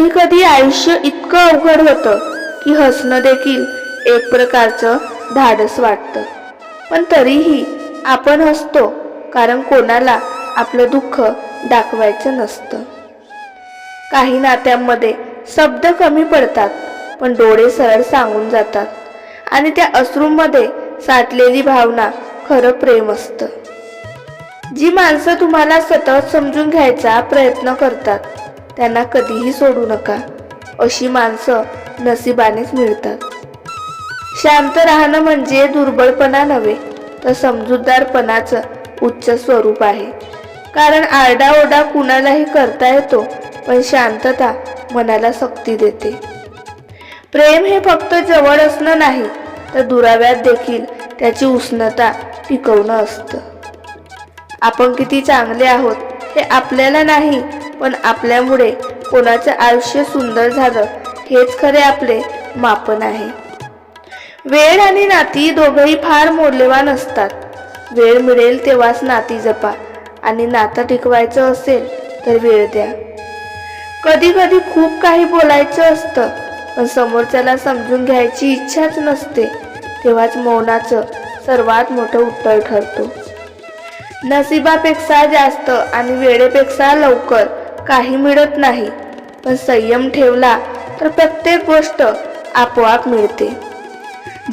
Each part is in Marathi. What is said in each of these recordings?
कधी कधी आयुष्य इतकं अवघड होतं की हसणं देखील एक प्रकारचं धाडस वाटतं. पण तरीही आपण हसतो कारण कोणाला आपलं दुःख दाखवायचं नसतं. काही नात्यांमध्ये शब्द कमी पडतात पण डोळे सरळ सांगून जातात आणि त्या अश्रूंमध्ये साठलेली भावना खरं प्रेम असतं. जी माणसं तुम्हाला सतत समजून घ्यायचा प्रयत्न करतात त्यांना कधीही सोडू नका. अशी माणसं नशिबानेच मिळतात. शांत राहणं म्हणजे दुर्बळपणा नव्हे तर समजूतदारपणाचं उच्च स्वरूप आहे. कारण आरडाओरडा कुणालाही करता येतो पण शांतता मनाला सक्ती देते. प्रेम हे फक्त जवळ असणं नाही तर दुराव्यात देखील त्याची उष्णता टिकवणं असतं. आपण किती चांगले आहोत हे आपल्याला नाही पण आपल्यामुळे कोणाचं आयुष्य सुंदर झालं हेच खरे आपले मापन आहे. वेळ आणि नाती दोघंही फार मौल्यवान असतात. वेळ मिळेल तेव्हाच नाती जपा आणि नातं टिकवायचं असेल तर वेळ द्या. कधी कधी खूप काही बोलायचं असतं पण समोरच्याला समजून घ्यायची इच्छाच नसते तेव्हाच मौनाचं सर्वात मोठं उत्तर ठरतो. नसिबापेक्षा जास्त आणि वेळेपेक्षा लवकर काही मिळत नाही. पण संयम ठेवला तर प्रत्येक गोष्ट आपोआप मिळते.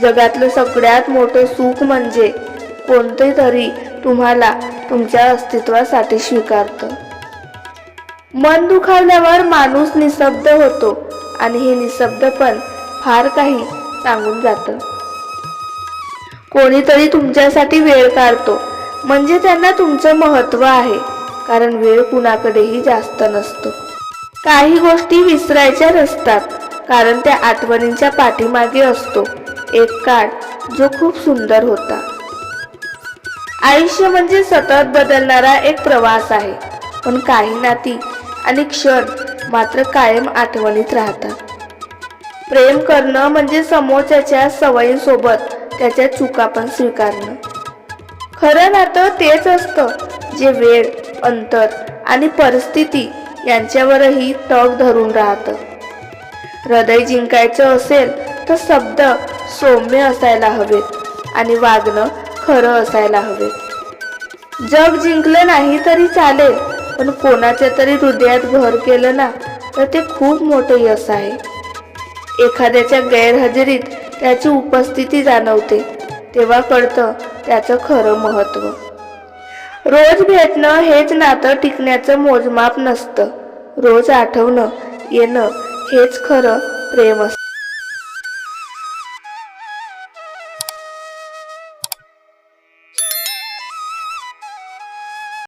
जगातलं सगळ्यात मोठं सुख म्हणजे कोणते तरी तुम्हाला तुमच्या अस्तित्वासाठी स्वीकारतं. मन दुखावल्यावर माणूस निशब्द होतो आणि हे निशब्दपण फार काही सांगून जातं. कोणीतरी तुमच्यासाठी वेळ काढतो. म्हणजे त्यांना तुमचं महत्त्व आहे. कारण वेळ कुणाकडेही जास्त नसतो. काही गोष्टी विसरायच्या नसतात कारण त्या आठवणींच्या पाठीमागे असतो. एक काळ जो खूप सुंदर होता. आयुष्य म्हणजे सतत बदलणारा एक प्रवास आहे पण काही नाती आणि क्षण मात्र कायम आठवणीत राहतात. प्रेम करणं म्हणजे समोरच्याच्या सवयींसोबत त्याच्या चुका पण स्वीकारणं. खरं नातं तेच असतं जे वेळ अंतर आणि परिस्थिती यांच्यावरही टग धरून राहतं. हृदय जिंकायचं असेल तर शब्द सौम्य असायला हवेत आणि वागणं खरं असायला हवे. जग जिंकलं नाही तरी चालेल पण कोणाच्या तरी हृदयात घर केलं ना तर ते खूप मोठं यश आहे. एखाद्याच्या गैरहजेरीत त्याची उपस्थिती जाणवते तेव्हा कळतं त्याचं खरं महत्त्व रोज भेटणं हेच नातं टिकण्याचं मोजमाप नसतं. रोज आठवणं येणं हेच खरं प्रेम असतं.